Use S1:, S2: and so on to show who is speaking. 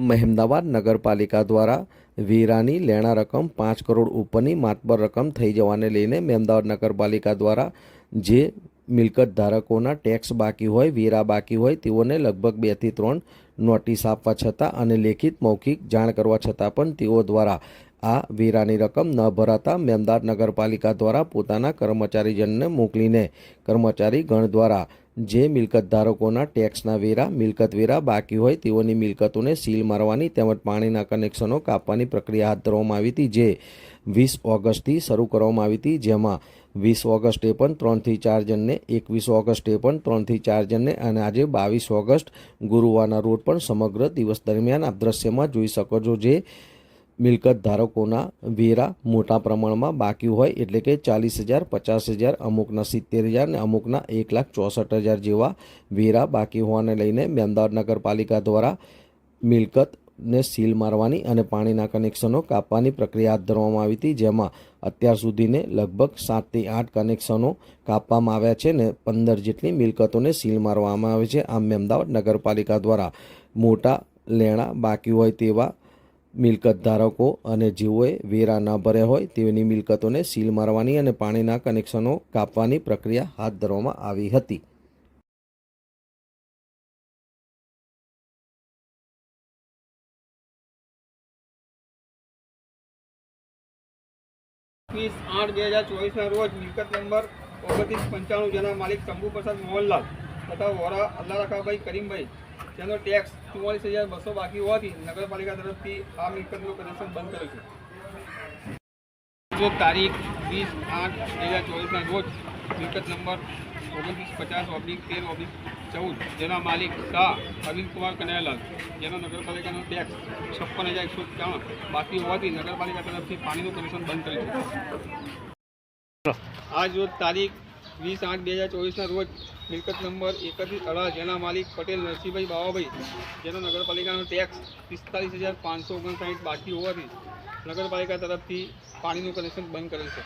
S1: મહેમદાવાદ નગરપાલિકા દ્વારા વેરાની લેણા રકમ પાંચ કરોડ ઉપરની માતબર રકમ થઈ જવાને લઈને મહેમદાવાદ નગરપાલિકા દ્વારા જે મિલકત ધારકોના ટેક્સ બાકી હોય, વેરા બાકી હોય, તેઓને લગભગ બેથી ત્રણ નોટિસ આપવા છતાં અને લેખિત મૌખિક જાણ કરવા છતાં પણ તેઓ દ્વારા આ વેરાની રકમ ન ભરાતા મહેમદાવાદ નગરપાલિકા દ્વારા પોતાના કર્મચારીજનને મોકલીને કર્મચારી ગણ દ્વારા જે મિલકત ધારકોના ટેક્સના વેરા, મિલકત વેરા બાકી હોય તેઓની મિલકતોને સીલ મારવાની તેમજ પાણીના કનેક્શનો કાપવાની પ્રક્રિયા હાથ ધરવામાં આવી હતી, જે વીસ ઓગસ્ટથી શરૂ કરવામાં આવી હતી, જેમાં વીસ ઓગસ્ટે પણ ત્રણથી ચાર જણને, એકવીસ ઓગસ્ટે પણ ત્રણથી ચાર જણને અને આજે બાવીસ ઓગસ્ટ ગુરુવારના રોડ પણ સમગ્ર દિવસ દરમિયાન આપ દ્રશ્યમાં જોઈ શકો છો, જે મિલકત ધારકોના વેરા મોટા પ્રમાણમાં બાકી હોય એટલે કે ચાલીસ હજાર, પચાસ હજાર, અમુકના સિત્તેર હજાર ને અમુકના એક લાખ ચોસઠ હજાર જેવા વેરા બાકી હોવાને લઈને અમદાવાદ નગરપાલિકા દ્વારા મિલકતને સીલ મારવાની અને પાણીના કનેક્શનો કાપવાની પ્રક્રિયા હાથ ધરવામાં આવી હતી, જેમાં અત્યાર સુધીને લગભગ સાતથી આઠ કનેક્શનો કાપવામાં આવ્યા છે ને પંદર જેટલી મિલકતોને સીલ મારવામાં આવે છે. આમ, અમદાવાદ નગરપાલિકા દ્વારા મોટા લેણા બાકી હોય તેવા મિલકત ધારકો અને જેઓએ વેરા ન ભર્યા હોય તેઓની મિલકતોને સીલ મારવાની અને પાણીના કનેક્શનો કાપવાની પ્રક્રિયા હાથ ધરવામાં આવી હતી.
S2: વીસ આઠ બે હજાર ચોવીસના રોજ મિલકત નંબર ઓગણત્રીસ પંચાણું જેના માલિક શંભુ પ્રસાદ મોહનલાલ તથા વોરા અલ્લારખાભાઈ કરીમભાઈ જેનો ટેક્સ ચુમ્માલીસ હજાર બસો બાકી હોવાથી નગરપાલિકા તરફથી આ મિલકતનું કનેક્શન બંધ કર્યું છે. જો તારીખ વીસ આઠ બે હજાર ચોવીસના રોજ મિલકત નંબર ઓગણત્રીસ પચાસ ઓબ્લિક તેર ઓબ્લિક ચૌદ જેના માલિક શાહ અરવિંદકુમાર કનૈયાલાલ, જેનો નગરપાલિકાનો ટેક્સ છપ્પન હજાર એકસો ત્રણ બાકી હોવાથી નગરપાલિકા તરફથી પાણીનું કનેક્શન બંધ કર્યું છે. આજ રોજ તારીખ વીસ આઠ બે હજાર ચોવીસના રોજ મિલકત નંબર એકત્રીસ અઢાર, જેના માલિક પટેલ નરસિંહભાઈ બાવાભાઈ, જેનો નગરપાલિકાનો ટેક્સ પિસ્તાલીસ હજાર પાંચસો ઓગણસાઠ બાકી હોવાથી નગરપાલિકા તરફથી પાણીનું કનેક્શન બંધ કરેલ છે.